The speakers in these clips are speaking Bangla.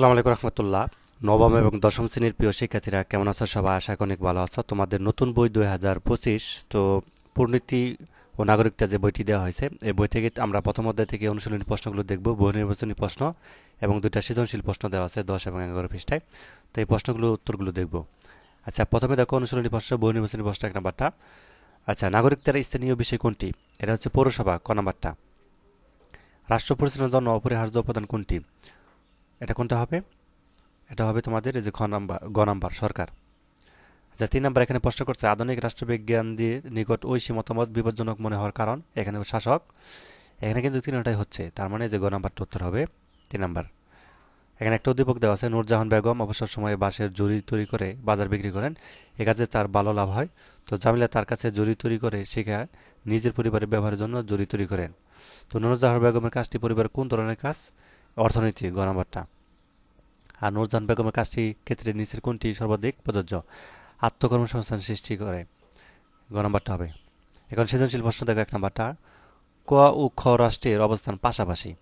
আসসালামু আলাইকুম রহমতুল্লাহ। নবম এবং দশম শ্রেণির প্রিয় শিক্ষার্থীরা, কেমন আছো সবাই? আশা অনেক ভালো আছো। তোমাদের নতুন বই দুই হাজার পঁচিশ, তো পূর্ণীতি ও নাগরিকতা যে বইটি দেওয়া হয়েছে, এই বই থেকে আমরা প্রথম অধ্যায় থেকে অনুশীলনী প্রশ্নগুলো দেখব। বহু নির্বাচনী প্রশ্ন এবং দুইটা সৃজনশীল প্রশ্ন দেওয়া আছে দশ এবং এগারো পৃষ্ঠায়। তো এই প্রশ্নগুলো উত্তরগুলো দেখব। আচ্ছা প্রথমে দেখো অনুশীলনী প্রশ্ন, বহু নির্বাচনী প্রশ্ন এক নাম্বারটা। আচ্ছা নাগরিকতার স্থানীয় বিষয় কোনটি? এটা হচ্ছে পৌরসভা, ক নাম্বারটা? রাষ্ট্র পরিচালনার জন্য অপরিহার্য উপাদান কোনটি? এটা কোনটা হবে? এটা হবে তোমাদের এই যে খ নাম্বার, গ নাম্বার, সরকার। আচ্ছা তিন নাম্বার এখানে প্রশ্ন করছে, আধুনিক রাষ্ট্রবিজ্ঞান দিয়ে নিকট ঐশী মতামত বিপজ্জনক মনে হওয়ার কারণ, এখানে শাসক। এখানে কিন্তু তিনটাই হচ্ছে, তার মানে যে গ নাম্বারটা উত্তর হবে, তিন নাম্বার। এখানে একটা উদ্দীপক দেওয়া আছে, নূরজাহান বেগম অবসর সময়ে বাঁশের জুড়ি তৈরি করে বাজার বিক্রি করেন, এ কাজে তার ভালো লাভ হয়। তো জামিলা তার কাছে জুড়ি তৈরি করে শেখায় নিজের পরিবারের ব্যবহারের জন্য জুড়ি তৈরি করেন। তো নূরজাহান বেগমের কাজটি পরিবারের কোন ধরনের কাজ? অর্থনীতি গ নাম্বারটা আর নূরজাহান বেগমের কাজটি ক্ষেত্রে নিচের কোনটি সর্বাধিক প্রযোজ্য? আত্মকর্মসংস্থান সৃষ্টি করে। গ নাম্বারটা হবে। এখন সৃজনশীল প্রশ্ন দেখো, এক নাম্বারটা। ক ও খ রাষ্ট্রের অবস্থান পাশাপাশি।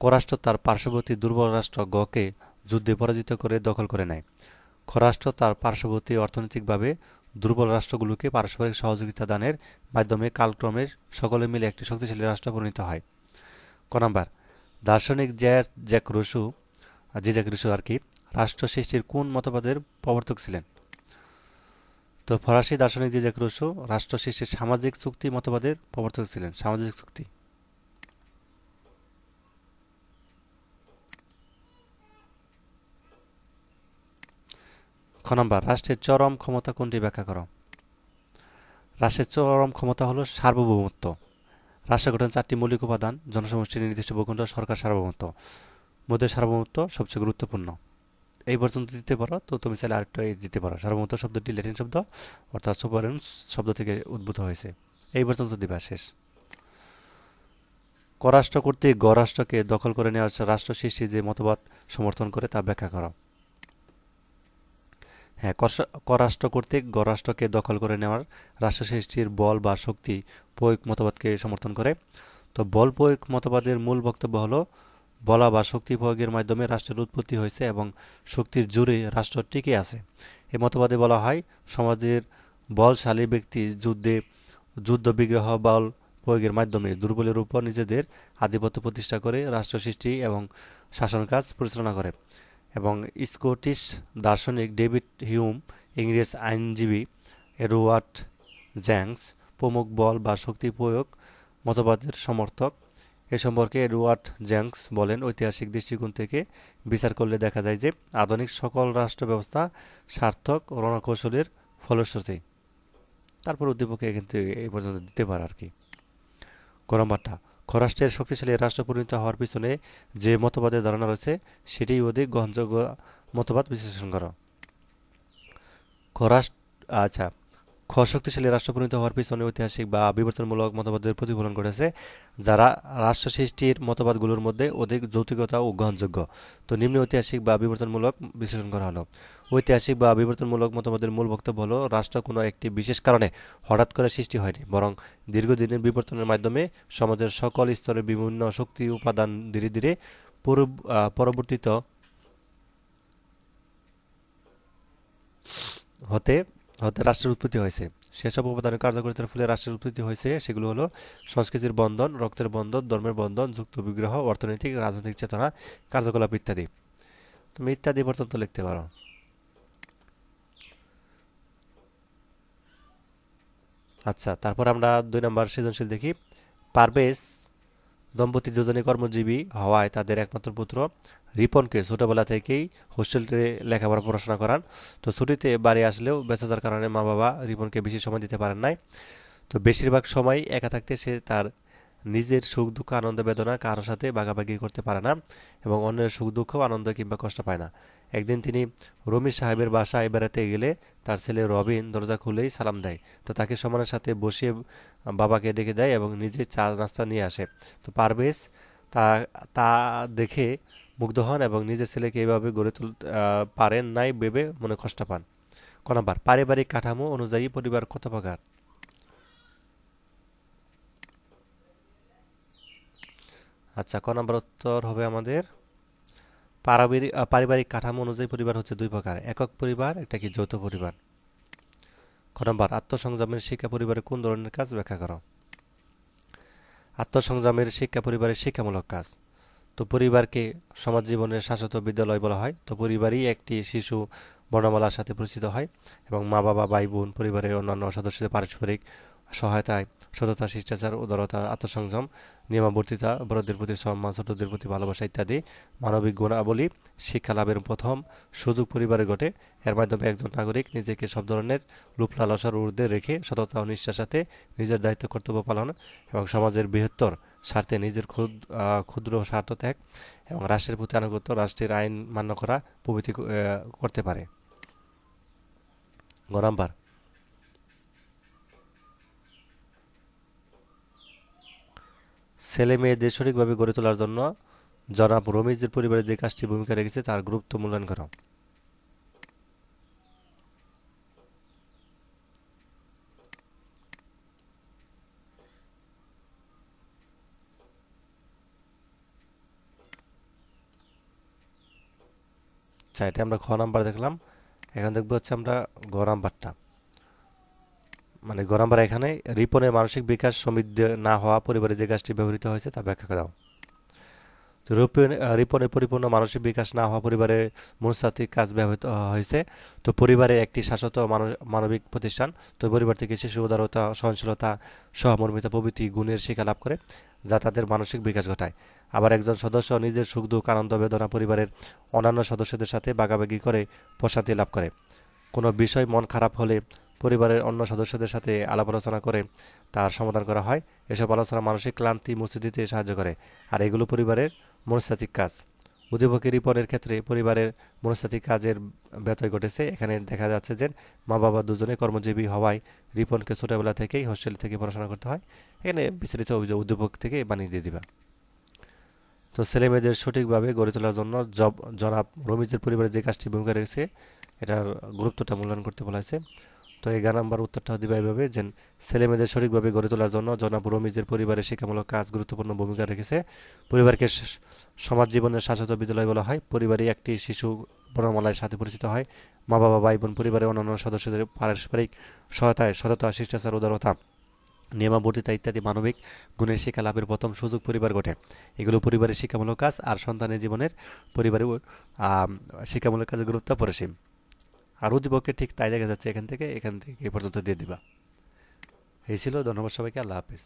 ক রাষ্ট্র তার পার্শ্ববর্তী দুর্বল রাষ্ট্র গকে যুদ্ধে পরাজিত করে দখল করে নেয়। খ রাষ্ট্র তার পার্শ্ববর্তী অর্থনৈতিকভাবে দুর্বল রাষ্ট্রগুলোকে পারস্পরিক সহযোগিতা দানের মাধ্যমে কালক্রমে সকলে মিলে একটি শক্তিশালী রাষ্ট্র পরিণত হয়। ক নাম্বার দার্শনিক জ্যাক জ্যাক রুসু যে জ্যাক রসু আর কি রাষ্ট্র সৃষ্টির কোন মতবাদের প্রবর্তক ছিলেন? তো ফরাসি দার্শনিক যে জ্যাক রুসু রাষ্ট্র সৃষ্টির সামাজিক চুক্তি মতবাদের প্রবর্তক ছিলেন। সামাজিক চুক্তি। খ নম্বর, রাষ্ট্রের চরম ক্ষমতা কোনটি ব্যাখ্যা করো? রাষ্ট্রের চরম ক্ষমতা হলো সার্বভৌমত্ব। রাষ্ট্র গঠন চারটি মৌলিক উপাদান জনসমষ্টির নির্দিষ্ট ভূখণ্ড, সরকার সার্বভৌমত্ব। মধ্যে সার্বভৌমত্ব সবচেয়ে গুরুত্বপূর্ণ। এই পর্যন্ত দিতে পারো, তো তুমি চাইলে আরেকটা দিতে পারো। সার্বভৌমত্ব শব্দটি ল্যাটিন শব্দ, অর্থাৎ সুপারেন্স শব্দ থেকে উদ্ভূত হয়েছে। এই পর্যন্ত দিবা, শেষ। করাষ্ট্র কর্তৃক গরাষ্ট্রকে দখল করে নেওয়ার রাষ্ট্র সৃষ্টির যে মতবাদ সমর্থন করে তা ব্যাখ্যা করো। হ্যাঁ করাষ্ট্র কর্তৃক গরাষ্ট্রকে দখল করে নেওয়ার রাষ্ট্র সৃষ্টির বল বা শক্তি প্রয়োগ মতবাদকে সমর্থন করে। তো বল প্রয়োগ মতবাদের মূল বক্তব্য হলো, বলা বা শক্তি প্রয়োগের মাধ্যমে রাষ্ট্রের উৎপত্তি হয়েছে এবং শক্তির জোরে রাষ্ট্র টিকে আছে। এ মতবাদে বলা হয়, সমাজের বলশালী ব্যক্তি যুদ্ধে যুদ্ধ বিগ্রহ বল প্রয়োগের মাধ্যমে দুর্বলের উপর নিজেদের আধিপত্য প্রতিষ্ঠা করে রাষ্ট্র সৃষ্টি এবং শাসন কাজ পরিচালনা করে। এবং স্কটিশ দার্শনিক ডেভিড হিউম ইংরেজ আইনজীবী এডওয়ার্ড জ্যাংস, প্রমুখ বল বা শক্তি প্রয়োগ মতবাদের সমর্থক। এ সম্পর্কে এডওয়ার্ড জ্যাংস বলেন, ঐতিহাসিক দৃষ্টিকোণ থেকে বিচার করলে দেখা যায় যে আধুনিক সকল রাষ্ট্র ব্যবস্থা সার্থক রণকৌশলের ফলশ্রুতি। তারপর উদ্দীপকে কিন্তু এই পর্যন্ত দিতে পারে আর কি। গরমবারটা খরাষ্ট্রের শক্তিশালী রাষ্ট্র পরিণত হওয়ার পিছনে যে মতবাদের ধারণা রয়েছে সেটি অধিক গ্রহণযোগ্য মতবাদ বিশ্লেষণ করো। খরাষ্ট্র আচ্ছা। খ শক্তিশালী রাষ্ট্র পরিণত হওয়ার পিছনে ঐতিহাসিক বা বিবর্তনমূলক মতবাদের প্রতিফলন ঘটেছে, যারা রাষ্ট্র সৃষ্টির মতবাদগুলোর মধ্যে অধিক যৌতিকতা ও গ্রহণযোগ্য। তো নিম্ন ঐতিহাসিক বা বিবর্তনমূলক বিশ্লেষণ করা হলো। ঐতিহাসিক বা বিবর্তনমূলক মতবাদের মূল বক্তব্য হলো, রাষ্ট্র কোনো একটি বিশেষ কারণে হঠাৎ করে সৃষ্টি হয়নি, বরং দীর্ঘদিনের বিবর্তনের মাধ্যমে সমাজের সকল স্তরে বিভিন্ন শক্তি উপাদান ধীরে ধীরে পরবর্তীত হতে হতে রাষ্ট্রের উৎপত্তি হয়েছে। সেসব উপাদানের কার্যকরিতার ফলে রাষ্ট্রের উৎপত্তি হয়েছে, সেগুলো হলো সংস্কৃতির বন্ধন, রক্তের বন্ধন, ধর্মের বন্ধন যুক্ত বিগ্রহ অর্থনৈতিক, রাজনৈতিক চেতনা, কার্যকলাপ ইত্যাদি। তুমি ইত্যাদি পর্যন্ত লিখতে পারো। আচ্ছা তারপর আমরা দুই নম্বর সৃজনশীল দেখি। পারভেজ দম্পতি দুজনে কর্মজীবী হওয়ায় তাদের একমাত্র পুত্র রিপনকে ছোটোবেলা থেকেই হোস্টেলে লেখাপড়া, পড়াশোনা করান। তো ছুটিতে বাড়ি আসলেও ব্যস্ততার কারণে মা বাবা রিপনকে বেশি সময় দিতে পারেন নাই। তো বেশিরভাগ সময় একা থাকতে সে তার নিজের সুখ, দুঃখ, আনন্দ, বেদনা কারোর সাথে ভাগাভাগি করতে পারে না এবং অন্যের সুখ, দুঃখ, আনন্দ কিংবা কষ্ট পায় না। একদিন তিনি রমিজ সাহেবের বাসায় বেড়াতে গেলে তার ছেলে রবিন দরজা খুলেই সালাম দেয়। তো তাকে সমানের সাথে বসিয়ে বাবাকে ডেকে দেয় এবং নিজে চা নাস্তা নিয়ে আসে। তো পারভেজ তা তা দেখে মুগ্ধ হন এবং নিজের ছেলেকে এভাবে গড়ে তুলতে পারেন নাই ভেবে মনে কষ্ট পান। ক নাম্বার পারিবারিক কাঠামো অনুযায়ী পরিবার কত প্রকার? আচ্ছা ক নাম্বার উত্তর হবে আমাদের পারিবারিক পারিবারিক কাঠামো অনুযায়ী পরিবার হচ্ছে দুই প্রকার। একক পরিবার একটা কি যৌথ পরিবার? খ নম্বর, আত্মসংযমের শিক্ষা পরিবারে কোন ধরনের কাজ ব্যাখ্যা করো? আত্মসংযমের শিক্ষা পরিবারের শিক্ষামূলক কাজ। তো পরিবারকে সমাজ জীবনের শাশ্বত বিদ্যালয় বলা হয়। তো পরিবারই একটি শিশু বর্ণমালার সাথে পরিচিত হয় এবং মা বাবা ভাই বোন পরিবারের অন্যান্য সদস্যদের পারস্পরিক সহায়তায় সততা, শিষ্টাচার উদারতা আত্মসংযম, নিয়মাবর্তিতা, বড়দের প্রতি সম্মান, ছোটদের প্রতি ভালোবাসা ইত্যাদি মানবিক গুণাবলী শিক্ষা লাভের প্রথম সুযোগ পরিবারে ঘটে। এর মাধ্যমে একজন নাগরিক নিজেকে সব ধরনের লোভ লালসার ঊর্ধ্বে রেখে সততা ও নিষ্ঠার সাথে নিজের দায়িত্ব, কর্তব্য পালন এবং সমাজের বৃহত্তর স্বার্থে নিজের ক্ষুদ- ক্ষুদ্র স্বার্থ ত্যাগ এবং রাষ্ট্রের প্রতি আনুগত্য, রাষ্ট্রের আইন মান্য করা প্রভৃতি করতে পারে। গ ছেলে মেয়েদের সঠিকভাবে গড়ে তোলার জন্য জনাব রমিজের পরিবারে যে কাজটি ভূমিকা রেখেছে তার গুরুত্ব মূল্যায়ন করা। আচ্ছা এটা আমরা খ নাম্বার দেখলাম। এখন দেখব হচ্ছে আমরা গ নাম্বারটা। মানে গ নাম্বার এখানে রিপনের মানসিক বিকাশ সমৃদ্ধ না হওয়া পরিবারে যে কাজটি ব্যবহৃত হয়েছে তা ব্যাখ্যা দাও। রিপন পরিপূর্ণ মানসিক বিকাশ না হওয়া পরিবারের মনস্তাত্ত্বিক কাজ ব্যবহৃত হয়েছে। তো পরিবারের একটি শাশ্বত মানব- মানবিক প্রতিষ্ঠান। তো পরিবার থেকে শিশু উদারতা, সহনশীলতা সহমর্মিতা প্রভৃতি গুণের শিক্ষা লাভ করে, যা তাদের মানসিক বিকাশ ঘটায়। আবার একজন সদস্য নিজের সুখ, দুঃখ, আনন্দ, বেদনা পরিবারের অন্যান্য সদস্যদের সাথে ভাগাভাগি করে প্রশান্তি লাভ করে। কোনো বিষয় মন খারাপ হলে পরিবারের অন্য সদস্যদের সাথে আলাপ আলোচনা করে তার সমাধান করা হয়। এসব আলোচনা মানসিক ক্লান্তি মুছে দিতে সাহায্য করে। আর এগুলো পরিবারের মনস্তাত্ত্বিক কাজ। উদ্দীপকের রিপনের ক্ষেত্রে পরিবারের মনস্তাত্ত্বিক কাজের ব্যতয় ঘটেছে। এখানে দেখা যাচ্ছে যে মা বাবা দুজনে কর্মজীবী হওয়ায় রিপনকে ছোটবেলা থেকেই হোস্টেল থেকে পড়াশোনা করতে হয়। এখানে বিস্তারিত অভিযোগ উদ্দীপক থেকে বানিয়ে দিয়ে দিবা। তো ছেলে মেয়েদের সঠিকভাবে গড়ে তোলার জন্য জব, জনাব রমিজের পরিবারে যে কাজটি ভূমিকা রয়েছে এটার গুরুত্বটা মূল্যায়ন করতে বলা হয়েছে। তো এগারো নাম্বার উত্তরটা দিবা এভাবে, যে ছেলে মেয়েদের সঠিকভাবে গড়ে তোলার জন্য জনাব রমিজের পরিবারের শিক্ষামূলক কাজ গুরুত্বপূর্ণ ভূমিকা রেখেছে। পরিবারকে সমাজ জীবনের শাশ্বত বিদ্যালয় বলা হয়। পরিবারই একটি শিশু বর্ণমালার সাথে পরিচিত হয়। মা বাবা ভাই বোন পরিবারের অন্যান্য সদস্যদের পারস্পরিক সহায়তায় সততা, শিষ্টাচার উদারতা নিয়মাবর্তিতা ইত্যাদি মানবিক গুণের শিক্ষা লাভের প্রথম সুযোগ পরিবার ঘটে এগুলো পরিবারের শিক্ষামূলক কাজ আর সন্তানের জীবনের পরিবারের শিক্ষামূলক কাজের গুরুত্ব পরিসীম আর উদ্দীপকে ঠিক তাই দেখা যাচ্ছে এখান থেকে এখান থেকে এ পর্যন্ত দিয়ে দিবা। এই ছিল, ধন্যবাদ সবাইকে, আল্লাহ হাফিজ।